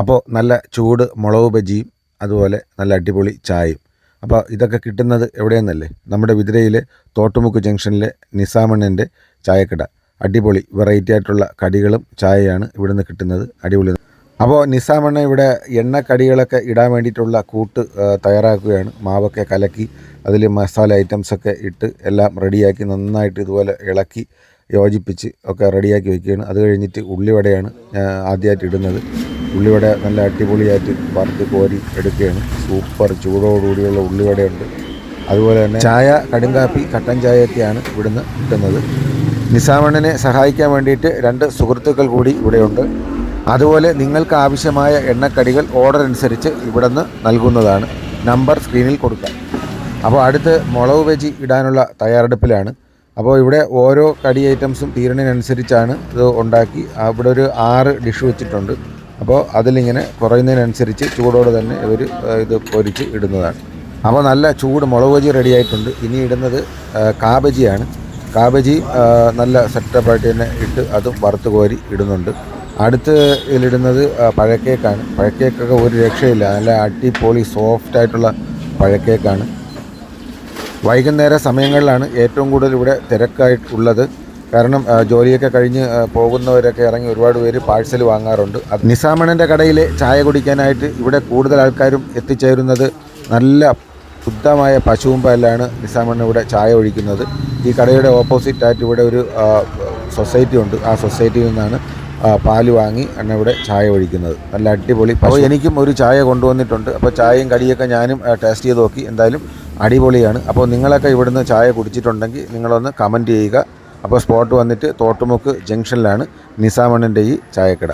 അപ്പോൾ നല്ല ചൂട് മുളക് ബജിയും അതുപോലെ നല്ല അടിപൊളി ചായയും. അപ്പോൾ ഇതൊക്കെ കിട്ടുന്നത് എവിടെയെന്നല്ലേ? നമ്മുടെ വിതിരയിലെ തോട്ടുമുക്ക് ജംഗ്ഷനിലെ നിസാമണ്ണന്റെ ചായക്കട. അടിപൊളി വെറൈറ്റി ആയിട്ടുള്ള കടികളും ചായയാണ് ഇവിടെ നിന്ന് കിട്ടുന്നത്. അടിപൊളി. അപ്പോൾ നിസാമണ്ണ ഇവിടെ എണ്ണക്കടികളൊക്കെ ഇടാൻ വേണ്ടിയിട്ടുള്ള കൂട്ട് തയ്യാറാക്കുകയാണ്. മാവൊക്കെ കലക്കി അതിൽ മസാല ഐറ്റംസൊക്കെ ഇട്ട് എല്ലാം റെഡിയാക്കി നന്നായിട്ട് ഇതുപോലെ ഇളക്കി യോജിപ്പിച്ച് ഒക്കെ റെഡിയാക്കി വയ്ക്കുകയാണ് അത് കഴിഞ്ഞിട്ട് ഉള്ളിവടയാണ് ആദ്യമായിട്ട് ഇടുന്നത്. ഉള്ളിവട നല്ല അടിപൊളിയായിട്ട് വറുത്ത് കോരി എടുക്കുകയാണ്. സൂപ്പർ ചൂടോടുകൂടിയുള്ള ഉള്ളിവടയുണ്ട്. അതുപോലെ തന്നെ ചായ കടുങ്കാപ്പി കട്ടൻ ചായയൊക്കെയാണ് ഇവിടുന്ന് കിട്ടുന്നത്. നിസാമണ്ണനെ സഹായിക്കാൻ വേണ്ടിയിട്ട് രണ്ട് സുഹൃത്തുക്കൾ കൂടി ഇവിടെയുണ്ട്. അതുപോലെ നിങ്ങൾക്ക് ആവശ്യമായ എണ്ണക്കടികൾ ഓർഡർ അനുസരിച്ച് ഇവിടുന്ന് നൽകുന്നതാണ്. നമ്പർ സ്ക്രീനിൽ കൊടുക്കാം. അപ്പോൾ അടുത്ത് മുളക് വെജി ഇടാനുള്ള തയ്യാറെടുപ്പിലാണ്. അപ്പോൾ ഇവിടെ ഓരോ കടി ഐറ്റംസും തീരണതിനനുസരിച്ചാണ് ഇത് ഉണ്ടാക്കി. അവിടെ ഒരു ആറ് ഡിഷ് വെച്ചിട്ടുണ്ട്. അപ്പോൾ അതിലിങ്ങനെ കുറയുന്നതിനനുസരിച്ച് ചൂടോടെ തന്നെ ഇവർ ഇത് പൊരിച്ച് ഇടുന്നതാണ്. അപ്പോൾ നല്ല ചൂട് മുളക് ബജി റെഡി ആയിട്ടുണ്ട്. ഇനി ഇടുന്നത് കാബജിയാണ്. കാബജി നല്ല സെറ്റപ്പായിട്ട് തന്നെ ഇട്ട് അതും വറുത്ത് കോരി ഇടുന്നുണ്ട്. അടുത്ത് ഇതിലിടുന്നത് പഴക്കേക്കാണ്. പഴക്കേക്കൊക്കെ ഒരു രക്ഷയില്ല. നല്ല അടിപൊളി സോഫ്റ്റ് ആയിട്ടുള്ള പഴക്കേക്കാണ്. വൈകുന്നേര സമയങ്ങളിലാണ് ഏറ്റവും കൂടുതൽ ഇവിടെ തിരക്കായിട്ടുള്ളത് കാരണം ജോലിയൊക്കെ കഴിഞ്ഞ് പോകുന്നവരൊക്കെ ഇറങ്ങി ഒരുപാട് പേര് പാഴ്സൽ വാങ്ങാറുണ്ട്. നിസാമണന്റെ കടയിലെ ചായ കുടിക്കാനായിട്ട് ഇവിടെ കൂടുതൽ ആൾക്കാരും എത്തിച്ചേരുന്നത് നല്ല ശുദ്ധമായ പശുവും പാലാണ് നിസാമണ്ണ ഇവിടെ ചായ ഒഴിക്കുന്നത്. ഈ കടയുടെ ഓപ്പോസിറ്റ് ആയിട്ട് ഇവിടെ ഒരു സൊസൈറ്റി ഉണ്ട്. ആ സൊസൈറ്റിയിൽ നിന്നാണ് പാൽ വാങ്ങി അണ്ണ ഇവിടെ ചായ ഒഴിക്കുന്നത്. നല്ല അടിപൊളി അപ്പോൾ എനിക്കും ഒരു ചായ കൊണ്ടുവന്നിട്ടുണ്ട്. അപ്പോൾ ചായയും കടിയൊക്കെ ഞാനും ടേസ്റ്റ് ചെയ്ത് നോക്കി. എന്തായാലും അടിപൊളിയാണ്. അപ്പോൾ നിങ്ങളൊക്കെ ഇവിടുന്ന് ചായ കുടിച്ചിട്ടുണ്ടെങ്കിൽ നിങ്ങളൊന്ന് കമന്റ് ചെയ്യുക. അപ്പോൾ സ്പോട്ട് വന്നിട്ട് തോട്ടുമുക്ക് ജംഗ്ഷനിലാണ് നിസാമണ്ണിന്റെ ഈ ചായക്കട.